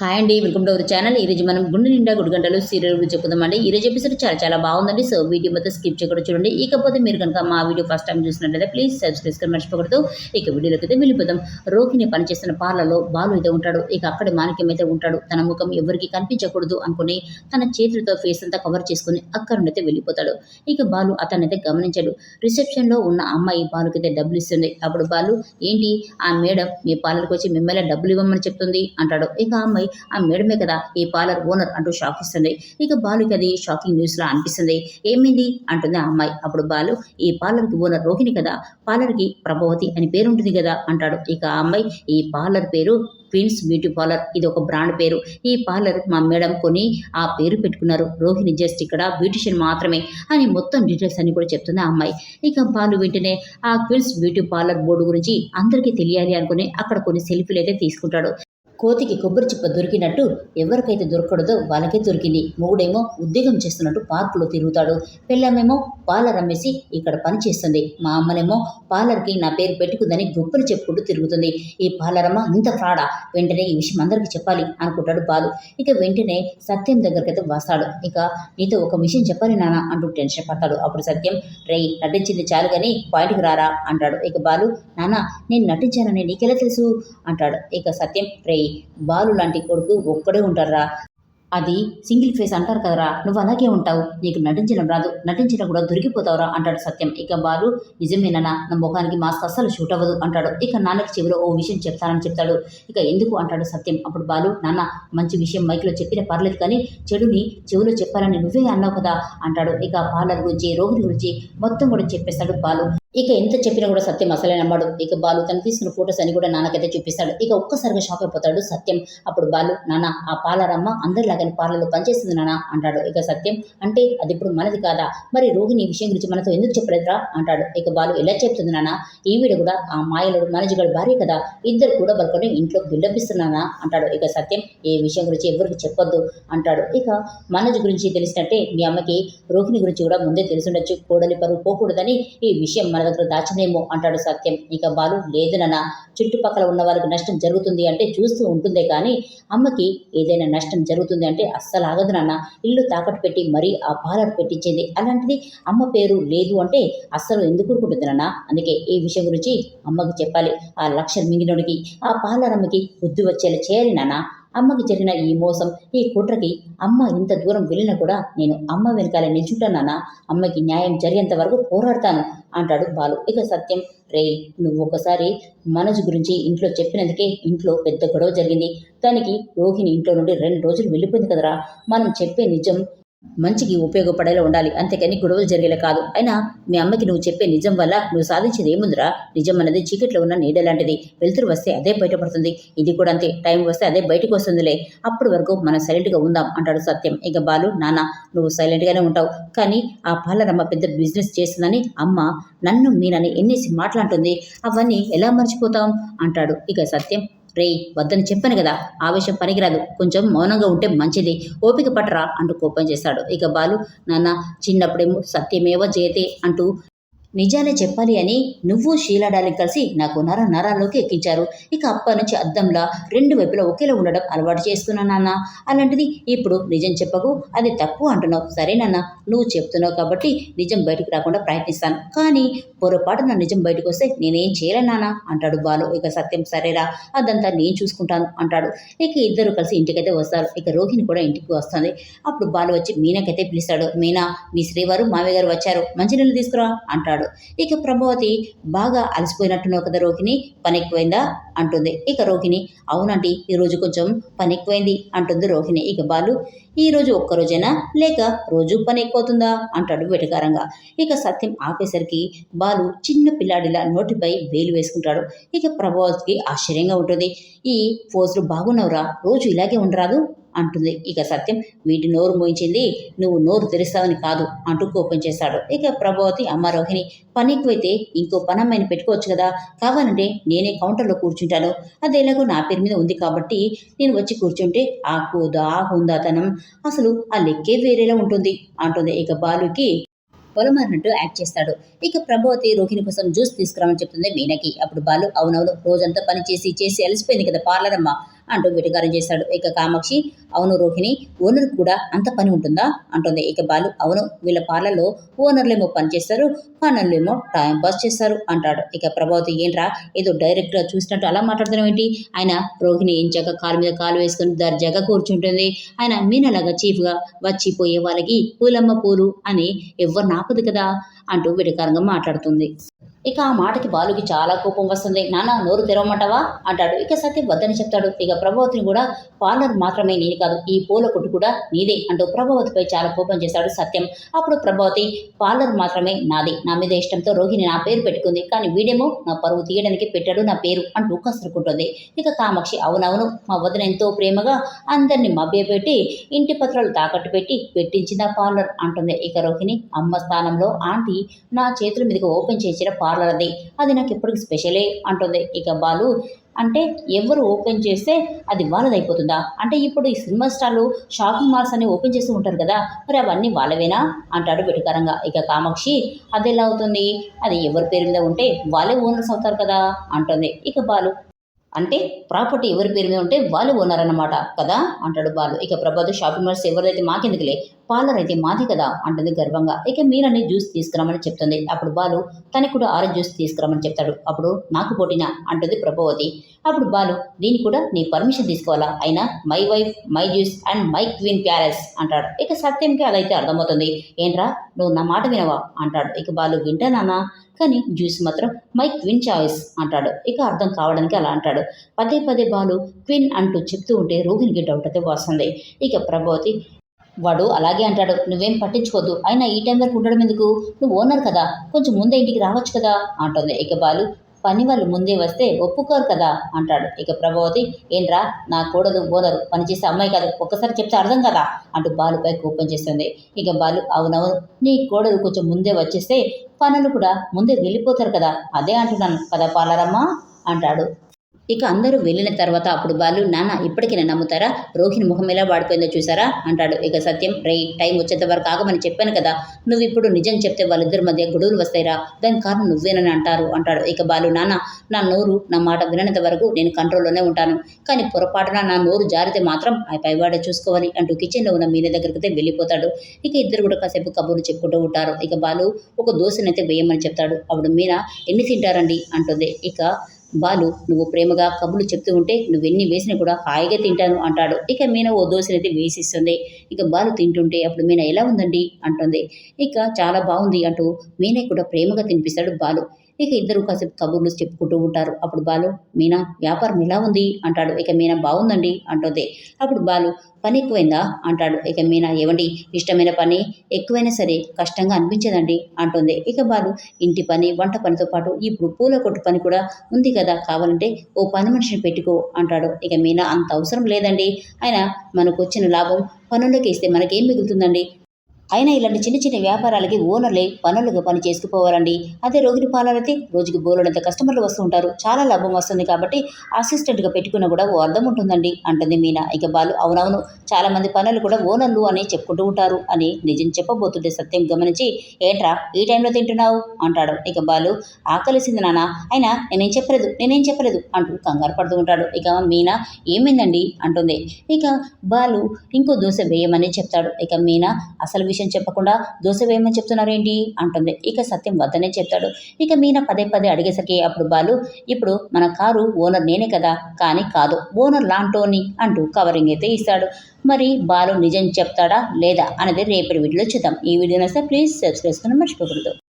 Hi అండి welcome to our channel. ఈరోజు మనం గుండె నిండా గుడి గంటలు సీరియల్ గురించి చెప్పుకుందామండి. ఈ రోజు ఎపిసోడ్ చాలా చాలా బాగుందండి. సో వీడియో మొత్తం స్కిప్ చేయకుండా చూడండి. ఇకపోతే మీరు కనుక మా వీడియో ఫస్ట్ టైం చూసినట్లయితే ప్లీజ్ సబ్స్క్రైబ్ చేసుకుని మర్చిపోకూడదు. ఇక వీడియోలోకి అయితే వెళ్ళిపోదాం. రోహిణి పనిచేస్తున్న పార్లలో బాలు అయితే ఉంటాడు. ఇక అక్కడ మాణిక్యం అయితే ఉంటాడు. తన ముఖం ఎవరికి కనిపించకూడదు అనుకుని తన చేతులతో ఫేస్ అంతా కవర్ చేసుకుని అక్కడి నుండి అయితే వెళ్ళిపోతాడు. ఇక బాలు అతనైతే గమనించాడు. రిసెప్షన్లో ఉన్న అమ్మాయి బాలుకైతే డబ్బులు ఇస్తుంది. అప్పుడు బాలు ఏంటి? ఆ మేడం మీ పార్లర్కి వచ్చి మిమ్మల్ని డబ్బులు ఇవ్వమని చెప్తుంది అంటాడు. ఇక అమ్మాయి ఆ మేడమే కదా ఈ పార్లర్ ఓనర్ అంటూ షాక్ ఇస్తుంది ఇక బాలుకి అది షాకింగ్ న్యూస్ లా అనిపిస్తుంది. ఏమైంది? అంటుంది ఆ అమ్మాయి. అప్పుడు బాలు ఈ పార్లర్కి ఓనర్ రోహిణి కదా పార్లర్కి ప్రభావతి అని పేరు ఉంటుంది కదా అంటాడు. ఇక ఆ అమ్మాయి ఈ పార్లర్ పేరు క్వీన్స్ బ్యూటీ పార్లర్ ఇది ఒక బ్రాండ్ పేరు. ఈ పార్లర్ మా మేడం కొని ఆ పేరు పెట్టుకున్నారు. రోహిణి జస్ట్ ఇక్కడ బ్యూటిషియన్ మాత్రమే అని మొత్తం డీటెయిల్స్ అన్ని కూడా చెప్తుంది ఆ అమ్మాయి. ఇక బాలు వెంటనే ఆ క్వీన్స్ బ్యూటీ పార్లర్ బోర్డు గురించి అందరికీ తెలియాలి అనుకుని అక్కడ కొన్ని సెల్ఫీలు అయితే తీసుకుంటాడు. కోతికి కొబ్బరి చిప్ప దొరికినట్టు ఎవరికైతే దొరకడదో వాళ్ళకే దొరికింది. మొగుడేమో ఉద్యోగం చేస్తున్నట్టు పార్కులో తిరుగుతాడు. పిల్లమేమో పార్లర్ అమ్మేసి ఇక్కడ పని చేస్తుంది. మా అమ్మనేమో పార్లర్కి నా పేరు పెట్టుకుందని గొప్పలు చెప్పుకుంటూ తిరుగుతుంది. ఈ పార్లరమ్మ అమ్మ ఇంత ఫ్రాడా? వెంటనే ఈ విషయం అందరికీ చెప్పాలి అనుకుంటాడు బాలు. ఇక వెంటనే సత్యం దగ్గరికైతే వస్తాడు. ఇక నీతో ఒక విషయం చెప్పాలి నాన్న అంటూ టెన్షన్ పడతాడు. అప్పుడు సత్యం రే నటించింది చాలు కానీ పాయింట్కి రారా? అంటాడు. ఇక బాలు నాన్న నేను నటించానని నీకెలా తెలుసు? అంటాడు. ఇక సత్యం రేయ్ బాలు లాంటి కొడుకు ఒక్కడే ఉంటారా అది సింగిల్ ఫేస్ అంటారు కదరా. నువ్వు అలాగే ఉంటావు. నీకు నటించడం రాదు. నటించడం కూడా దొరికిపోతావురా అంటాడు సత్యం. ఇక బాలు నిజమేనా నా ముఖానికి మాస్క్ అస్సలు షూట్ అవ్వదు అంటాడు. ఇక నాన్నకి చెవిలో ఓ విషయం చెప్తానని చెప్తాడు. ఇక ఎందుకు అంటాడు సత్యం. అప్పుడు బాలు నాన్న మంచి విషయం మైక్లో చెప్పిన పర్లేదు కానీ చెడుని చెవిలో చెప్పాలని నువ్వే అన్నావు కదా అంటాడు. ఇక పార్లర్ గురించి రోగుల గురించి మొత్తం కూడా చెప్పేస్తాడు బాలు. ఇక ఎంత చెప్పినా కూడా సత్యం అసలే నమ్మాడు. ఇక బాలు తను తీసుకున్న ఫొటోస్ అని కూడా నాన్నకైతే చూపిస్తాడు. ఇక ఒక్కసారిగా షాక్ అయిపోతాడు. సత్యం అప్పుడు బాలు నాన్న ఆ పాలరమ్మ అందరిలాగానే పార్లర్లో పనిచేస్తుంది నాన్న అంటాడు. ఇక సత్యం అంటే అది ఇప్పుడు మనది కాదా? మరి రోహిణి విషయం గురించి మనతో ఎందుకు చెప్పలేదురా? అంటాడు. ఇక బాలు ఎలా చెప్తుంది నాన్న? ఈవిడ కూడా ఆ మనజ్ గారు భార్య కదా. ఇద్దరు కూడా బలుకొని ఇంట్లో బిల్డప్ ఇస్తున్నానా అంటాడు. ఇక సత్యం ఏ విషయం గురించి ఎవరికి చెప్పొద్దు అంటాడు. ఇక మనజ్ గురించి తెలిసినట్టే మీ అమ్మకి రోహిణి గురించి కూడా ముందే తెలిసి ఉండొచ్చు కోడలి పరువు పోకూడదని ఈ విషయం మన దగ్గర దాచిందేమో అంటాడు సత్యం. ఇక బాలు లేదు నాన్న చుట్టుపక్కల ఉన్న వాళ్ళకి నష్టం జరుగుతుంది అంటే చూస్తూ ఉంటుందే కానీ అమ్మకి ఏదైనా నష్టం జరుగుతుంది అంటే అస్సలు ఆగదు నాన్న. ఇల్లు తాకట్టు పెట్టి మరీ ఆ పాలర్ పెట్టించింది. అలాంటిది అమ్మ పేరు లేదు అంటే అస్సలు ఎందుకు ఊరుకుంటుంది నాన్న? అందుకే ఈ విషయం గురించి అమ్మకి చెప్పాలి. ఆ లక్ష మింగినోడికి ఆ పాలరమ్మకి బుద్ధి వచ్చేలా చేయాలి నాన్న. అమ్మకి జరిగిన ఈ మోసం ఈ కుట్రకి అమ్మ ఇంత దూరం వెళ్ళినా కూడా నేను అమ్మ వెనకాల నిల్చుంటానా అమ్మకి న్యాయం జరిగేంత వరకు పోరాడతాను అంటాడు బాలు. ఇక సత్యం రే నువ్వు ఒకసారి మనసు గురించి ఇంట్లో చెప్పినందుకే ఇంట్లో పెద్ద గొడవ జరిగింది. దానికి రోహిణి ఇంట్లో నుండి రెండు రోజులు వెళ్ళిపోయింది కదరా. మనం చెప్పే నిజం మంచికి ఉపయోగపడేలా ఉండాలి. అంతేకాని గొడవలు జరిగేలా కాదు. అయినా మీ అమ్మకి నువ్వు చెప్పే నిజం వల్ల నువ్వు సాధించేది ఏముందిరా? నిజం అనేది చీకట్లో ఉన్న నీడ లాంటిది. వెలుతురు వస్తే అదే బయటపడుతుంది. ఇది కూడా అంతే. టైం వస్తే అదే బయటకు వస్తుందిలే. అప్పటి వరకు మనం సైలెంట్గా ఉందాం అంటాడు సత్యం. ఇక బాలు నాన్న నువ్వు సైలెంట్గానే ఉంటావు. కానీ ఆ పాలరమ్మ పెద్ద బిజినెస్ చేస్తుందని అమ్మ నన్ను మీనని ఎన్నేసి మాట్లాడుతుంది? అవన్నీ ఎలా మర్చిపోతాం? అంటాడు. ఇక సత్యం రేయ్ వద్దని చెప్పాను కదా. ఆవేశం పనికిరాదు. కొంచెం మౌనంగా ఉంటే మంచిది. ఓపిక పట్టరా అంటూ కోపం చేస్తాడు. ఇక బాలు నాన్న చిన్నప్పుడేమో సత్యమేవ జయతే అంటూ నిజాలే చెప్పాలి అని నువ్వు శీలాడాలి కలిసి నాకు నర నరాల్లోకి ఎక్కించారు. ఇక అప్పటి నుంచి అద్దంలా రెండు వైపులా ఒకేలా ఉండడం అలవాటు చేస్తున్నా నాన్న. అలాంటిది ఇప్పుడు నిజం చెప్పకు అది తప్పు అంటున్నావు. సరేనన్న నువ్వు చెప్తున్నావు కాబట్టి నిజం బయటకు రాకుండా ప్రయత్నిస్తాను. కానీ పొరపాటున నిజం బయటకు వస్తే నేనేం చేయలేను నాన్న అంటాడు బాలు. ఇక సత్యం సరేరా అదంతా నేను చూసుకుంటాను అంటాడు. ఇక ఇద్దరు కలిసి ఇంటికైతే వస్తారు. ఇక రోహిణి కూడా ఇంటికి వస్తుంది. అప్పుడు బాలు వచ్చి మీనాకైతే పిలుస్తాడు. మీనా మీ శ్రీవారు మామయ్య గారు వచ్చారు. మంచినీళ్ళు తీసుకురా అంటాడు. ఇక ప్రభావతి బాగా అలసిపోయినట్టున్నావు కదా రోహిణి పని ఎక్కువైందా అంటుంది. ఇక రోహిణి అవునండి ఈరోజు కొంచెం పని ఎక్కువైంది అంటుంది రోహిణి. ఇక బాలు ఈ రోజు ఒక్క రోజేనా? లేక రోజు పని ఎక్కువవుతుందా అంటాడు వెటకారంగా. ఇక సత్యం ఆపేసరికి బాలు చిన్న పిల్లాడిలా నోటిపై వేలు వేసుకుంటాడు. ఇక ప్రభావతికి ఆశ్చర్యంగా ఉంటుంది. ఈ పోజులు బాగున్నావురా రోజు ఇలాగే ఉండరాదు? అంటుంది. ఇక సత్యం వీటి నోరు మోయించింది నువ్వు నోరు తెరుస్తావని కాదు అంటూ కోపం చేశాడు ఇక ప్రభావతి అమ్మ రోహిణి పని ఎక్కువైతే ఇంకో పనమ్మాయిని పెట్టుకోవచ్చు కదా. కావాలంటే నేనే కౌంటర్లో కూర్చుంటాను. అది ఎలాగో నా పేరు మీద ఉంది కాబట్టి నేను వచ్చి కూర్చుంటే ఆ కూదా ఆ హుందాతనం అసలు ఆ లెక్కే వేరేలా ఉంటుంది అంటుంది. ఇక బాలుకి పొలమన్నట్టు యాక్ట్ చేస్తాడు. ఇక ప్రభావతి రోహిణి కోసం జ్యూస్ తీసుకురామని చెప్తుంది మీనకి. అప్పుడు బాలు అవునవును రోజంతా పని చేసి చేసి అలసిపోయింది కదా పార్లర్ అమ్మ. అంటూ వెటకారం చేశాడు. ఇక కామాక్షి అవును రోహిణి ఓనర్ కూడా అంత పని ఉంటుందా? అంటుంది. ఇక బాలు అవును వీళ్ళ పార్లలో ఓనర్లేమో పని చేస్తారు పనులేమో టైం పాస్ చేస్తారు అంటాడు. ఇక ప్రభావతి ఏంట్రా ఏదో డైరెక్ట్గా చూసినట్టు అలా మాట్లాడుతున్నావు ఏంటి? ఆయన రోహిణి ఎంచాక కాలు మీద కాలు వేసుకుని దర్జాగా కూర్చుంటుంది. ఆయన మీనలాగా చీఫ్గా వచ్చిపోయే వాళ్ళకి పూలమ్మ పూలు అని ఎవ్వరు నాపదు కదా? అంటూ వెటకారంగా మాట్లాడుతుంది. ఇక ఆ మాటకి బాలుకి చాలా కోపం వస్తుంది. నాన్న నోరు తెరవమంటావా? అంటాడు. ఇక సత్యం వద్దని చెప్తాడు. ఇక ప్రభావతిని కూడా పార్లర్ మాత్రమే నీది కాదు ఈ పూల కొట్టు కూడా నీదే అంటూ ప్రభావతిపై చాలా కోపం చేస్తాడు సత్యం. అప్పుడు ప్రభావతి పార్లర్ మాత్రమే నాది. నా మీద ఇష్టంతో రోహిణి నా పేరు పెట్టుకుంది. కానీ వీడేమో నా పరువు తీయడానికి పెట్టాడు నా పేరు అంటూ కసురుకుంటుంది. ఇక కామాక్షి అవునవును మా వదిన ఎంతో ప్రేమగా అందరినీ మభ్యపెట్టి ఇంటి పత్రాలు తాకట్టు పెట్టి పెట్టించిన పార్లర్ అంటుంది. ఇక రోహిణి అమ్మ స్థానంలో ఆంటీ నా చేతుల మీదకి ఓపెన్ చేసిన పార్లర్ అది అది నాకు ఎప్పటికి స్పెషలే అంటుంది. ఇక బాలు అంటే ఎవరు ఓపెన్ చేస్తే అది వాళ్ళదైపోతుందా? అంటే ఇప్పుడు ఈ సినిమా స్టార్లు షాపింగ్ మాల్స్ అన్ని ఓపెన్ చేస్తూ ఉంటారు కదా మరి అవన్నీ వాళ్ళవేనా? అంటాడు వెటకరంగా. ఇక కామాక్షి అది ఎలా అవుతుంది? అది ఎవరి పేరు మీద ఉంటే వాళ్ళే ఓనర్స్ అవుతారు కదా? అంటుంది. ఇక బాలు అంటే ప్రాపర్టీ ఎవరి పేరు మీద ఉంటే వాళ్ళు ఓనర్ అన్నమాట కదా? అంటాడు బాలు. ఇక ప్రభాత్ షాపింగ్ మాల్స్ ఎవరిదైతే మాకెందుకులే పార్లర్ అయితే మాది కదా అంటుంది గర్వంగా. ఇక మీరని జ్యూస్ తీసుకురమ్మని చెప్తుంది. అప్పుడు బాలు తనకి కూడా ఆరెంజ్ జ్యూస్ తీసుకురమ్మని చెప్తాడు. అప్పుడు నాకు పోటీనా అంటుంది ప్రభావతి. అప్పుడు బాలు దీనికి కూడా నీ పర్మిషన్ తీసుకోవాలా? అయినా my wife my juice and my queen palace అంటాడు. ఇక సత్యంకి అదైతే అర్థమవుతుంది. ఏంట్రా నువ్వు నా మాట వినవా? అంటాడు. ఇక బాలు వింటానా కానీ జ్యూస్ మాత్రం మై క్విన్ చాయిస్ అంటాడు. ఇక అర్థం కావడానికి అలా అంటాడు. పదే పదే బాలు క్విన్ అంటూ చెప్తూ ఉంటే రోహిణికి డౌట్ అయితే వస్తుంది. ఇక ప్రభావతి వాడు అలాగే అంటాడు నువ్వేం పట్టించుకోవద్దు. అయినా ఈ టైం వరకు ఉండడం ఎందుకు? నువ్వు ఓనర్ కదా. కొంచెం ముందే ఇంటికి రావచ్చు కదా. అంటుంది. ఇక బాలు పని వాళ్ళు ముందే వస్తే ఒప్పుకోరు కదా. అంటాడు. ఇక ప్రభావతి ఏంట్రా నా కోడలు ఓనరు పనిచేసే అమ్మాయి కాదు. ఒక్కసారి చెప్తే అర్థం కదా? అంటూ బాలుపై కోపం చేస్తుంది. ఇక బాలు అవునవును నీ కోడలు కొంచెం ముందే వచ్చేస్తే పనులు కూడా ముందే వెళ్ళిపోతారు కదా. అదే అంటున్నాను. కదా పాలరమ్మా. అంటాడు. ఇక అందరూ వెళ్ళిన తర్వాత అప్పుడు బాలు నాన్న ఇప్పటికైనా నమ్ముతారా? రోహిణి ముఖం ఎలా వాడిపోయిందో చూసారా? అంటాడు. ఇక సత్యం రే టైం వచ్చేంత వరకు ఆగమని చెప్పాను కదా నువ్వు ఇప్పుడు నిజం చెప్తే వాళ్ళిద్దరి మధ్య గొడవలు వస్తాయిరా దానికి కారణం నువ్వేనని అంటారు. అంటాడు. ఇక బాలు నాన్న నా నోరు నా మాట వినంత వరకు నేను కంట్రోల్లోనే ఉంటాను కానీ పొరపాటున నా నోరు జారితే మాత్రం ఆ పైవాడే చూసుకోవాలి అంటూ కిచెన్లో ఉన్న మీన దగ్గరికి వెళ్ళిపోతాడు. ఇక ఇద్దరు కూడా కాసేపు కబుర్లు చెప్పుకుంటూ ఉంటారు. ఇక బాలు ఒక దోశనైతే వేయమని చెప్తాడు. అప్పుడు మీనా ఎన్ని తింటారండి? అంటుంది. ఇక బాలు నువ్వు ప్రేమగా కబులు చెప్తూ ఉంటే నువ్వు ఎన్ని వేసినా కూడా హాయిగా తింటాను అంటాడు. ఇక మీన ఓ దోశనైతే వేసిస్తుంది. ఇక బాలు తింటుంటే అప్పుడు మీన ఎలా ఉందండి? అంటుంది. ఇక చాలా బాగుంది అంటూ మీనే కూడా ప్రేమగా తినిపిస్తాడు బాలు. ఇక ఇద్దరు కాసేపు కబుర్లు చెప్పుకుంటూ ఉంటారు. అప్పుడు బాలు మీనా వ్యాపారం ఎలా ఉంది? అంటాడు. ఇక మీనా బాగుందండి అంటుంది. అప్పుడు బాలు పని ఎక్కువైందా? అంటాడు. ఇక మీనా ఏమండి ఇష్టమైన పని ఎక్కువైనా సరే కష్టంగా అనిపించదండి అంటుంది. ఇక బాలు ఇంటి పని వంట పనితో పాటు ఇప్పుడు పూల కొట్టు పని కూడా ఉంది కదా కావాలంటే ఓ పని మనిషిని పెట్టుకో అంటాడు. ఇక మీనా అంత అవసరం లేదండి. అయినా మనకు వచ్చిన లాభం పనులకి ఇస్తే మనకేం మిగులుతుందండి? అయినా ఇలాంటి చిన్న చిన్న వ్యాపారాలకి ఓనర్లే పనులుగా పని చేసుకుపోవాలండి. అదే రోగిని పాలనైతే రోజుకి బోలెడంత కస్టమర్లు వస్తూ ఉంటారు. చాలా లాభం వస్తుంది కాబట్టి అసిస్టెంట్గా పెట్టుకున్న కూడా ఓ అర్థం ఉంటుందండి అంటుంది మీనా. ఇక బాలు అవునవును చాలా మంది పనులు కూడా ఓనర్లు అని చెప్పుకుంటూ ఉంటారు అని నిజం చెప్పబోతుంటే సత్యం గమనించి ఏంట్రా ఈ టైంలో తింటున్నావు? అంటాడు. ఇక బాలు ఆకలిసింది నాన్న అయినా నేనేం చెప్పలేదు నేనేం చెప్పలేదు అంటూ కంగారు పడుతూ ఉంటాడు. ఇక మీనా ఏమైందండి? అంటుంది. ఇక బాలు ఇంకో దోశ వేయమని చెప్తాడు. ఇక మీనా అసలు విషయం విషయం చెప్పకుండా దోశ వేయమని చెప్తున్నారేంటి? అంటుంది. ఇక సత్యం వద్దనే చెప్తాడు. ఇక మీనా పదే పదే అడిగేసరికి అప్పుడు బాలు ఇప్పుడు మన కారు ఓనర్ నేనే కదా? కానీ కాదు ఓనర్ లాంటోని అంటూ కవరింగ్ అయితే ఇస్తాడు. మరి బాలు నిజం చెప్తాడా లేదా అనేది రేపటి వీడియోలో చూద్దాం. ఈ వీడియో నచ్చితే ప్లీజ్ సబ్స్క్రైబ్ చేసుకుని మర్చిపోకూడదు.